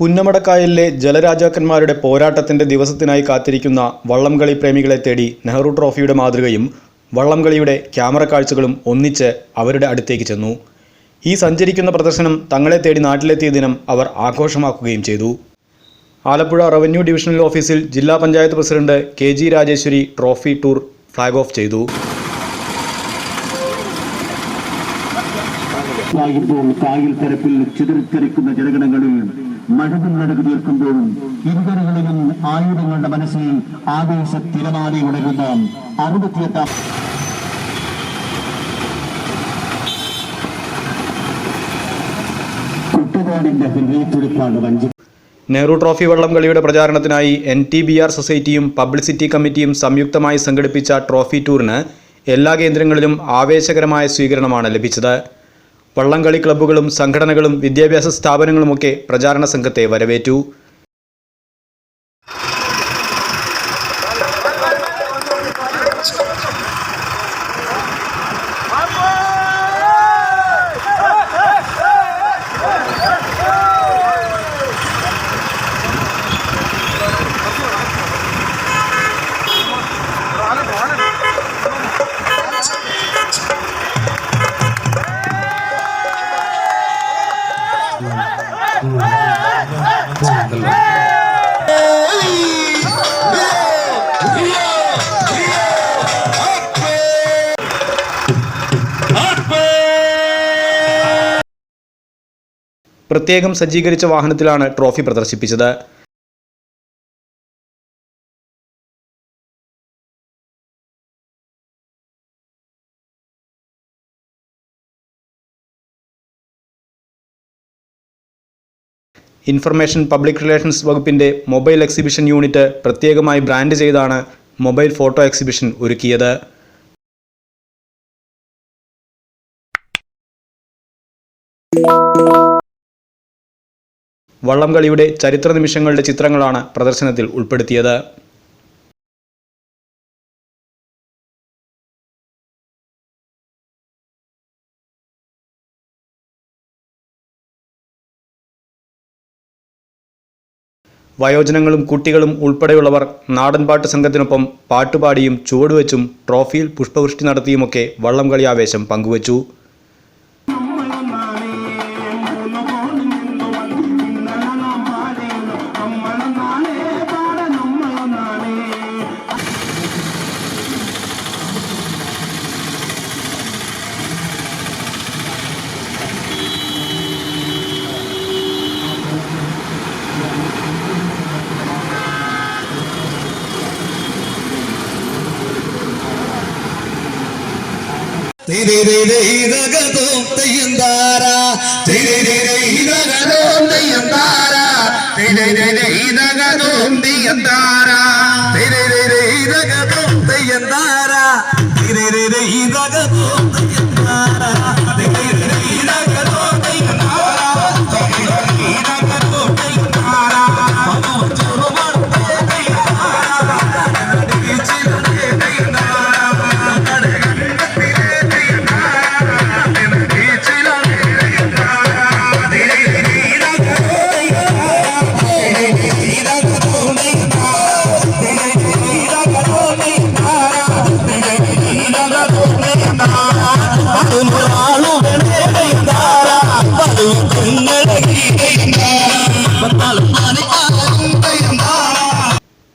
പുന്നമടക്കായലിലെ ജലരാജാക്കന്മാരുടെ പോരാട്ടത്തിന്റെ ദിവസത്തിനായി കാത്തിരിക്കുന്ന വള്ളംകളി പ്രേമികളെ തേടി നെഹ്റു ട്രോഫിയുടെ മാതൃകയും വള്ളംകളിയുടെ ക്യാമറ കാഴ്ചകളും ഒന്നിച്ച് അവരുടെ അടുത്തേക്ക് ചെന്നു. ഈ സഞ്ചരിക്കുന്ന പ്രദർശനം തങ്ങളെ തേടി നാട്ടിലെത്തിയ ദിനം അവർ ആഘോഷമാക്കുകയും ചെയ്തു. ആലപ്പുഴ റവന്യൂ ഡിവിഷണൽ ഓഫീസിൽ ജില്ലാ panchayat president K G Rajeswari trophy tour flag off ചെയ്തു. പായുമ്പോൾ കായൽ പരപ്പിൽ ചിതറിത്തെറിക്കുന്ന ജനഗണങ്ങളിൽ മഴകൾ നടുകു തീർക്കുമ്പോഴും ഇരുകരകളിലും ആയുധങ്ങളുടെ മനസ്സിൽ ആവേശ തിരമാലി ഉണരുന്ന അറുപത്തിയെട്ടാം കുട്ടനാടിന്റെ ഹൃദയത്തുടിപ്പാണ് വഞ്ചി. നെഹ്റു ട്രോഫി വള്ളംകളിയുടെ പ്രചാരണത്തിനായി എൻ ടി ബി ആർ സൊസൈറ്റിയും പബ്ലിസിറ്റി കമ്മിറ്റിയും സംയുക്തമായി സംഘടിപ്പിച്ച ട്രോഫി ടൂറിന് എല്ലാ കേന്ദ്രങ്ങളിലും ആവേശകരമായ സ്വീകരണമാണ് ലഭിച്ചത്. വള്ളംകളി ക്ലബ്ബുകളും സംഘടനകളും വിദ്യാഭ്യാസ സ്ഥാപനങ്ങളുമൊക്കെ പ്രചാരണ സംഘത്തെ വരവേറ്റു. പ്രത്യേകം സജ്ജീകരിച്ച വാഹനത്തിലാണ് ട്രോഫി പ്രദർശിപ്പിച്ചത്. ഇൻഫർമേഷൻ പബ്ലിക് റിലേഷൻസ് വകുപ്പിന്റെ മൊബൈൽ എക്സിബിഷൻ യൂണിറ്റ് പ്രത്യേകമായി ബ്രാൻഡ് ചെയ്താണ് മൊബൈൽ ഫോട്ടോ എക്സിബിഷൻ ഒരുക്കിയത്. വള്ളംകളിയുടെ ചരിത്ര നിമിഷങ്ങളുടെ ചിത്രങ്ങളാണ് പ്രദർശനത്തിൽ ഉൾപ്പെടുത്തിയത്. വയോജനങ്ങളും കുട്ടികളും ഉൾപ്പെടെയുള്ളവർ നാടൻപാട്ട് സംഘത്തിനൊപ്പം പാട്ടുപാടിയും ചുവടുവെച്ചും ട്രോഫിയിൽ പുഷ്പവൃഷ്ടി നടത്തിയുമൊക്കെ വള്ളംകളി ആവേശം പങ്കുവച്ചു. ഇതകതോം തെയ്യന്താര ഇതകതോം തെയ്യന്താര ഇതകതോം തെയ്യന്താര ഇതകതോം തെയ്യന്താര ഇതകതോം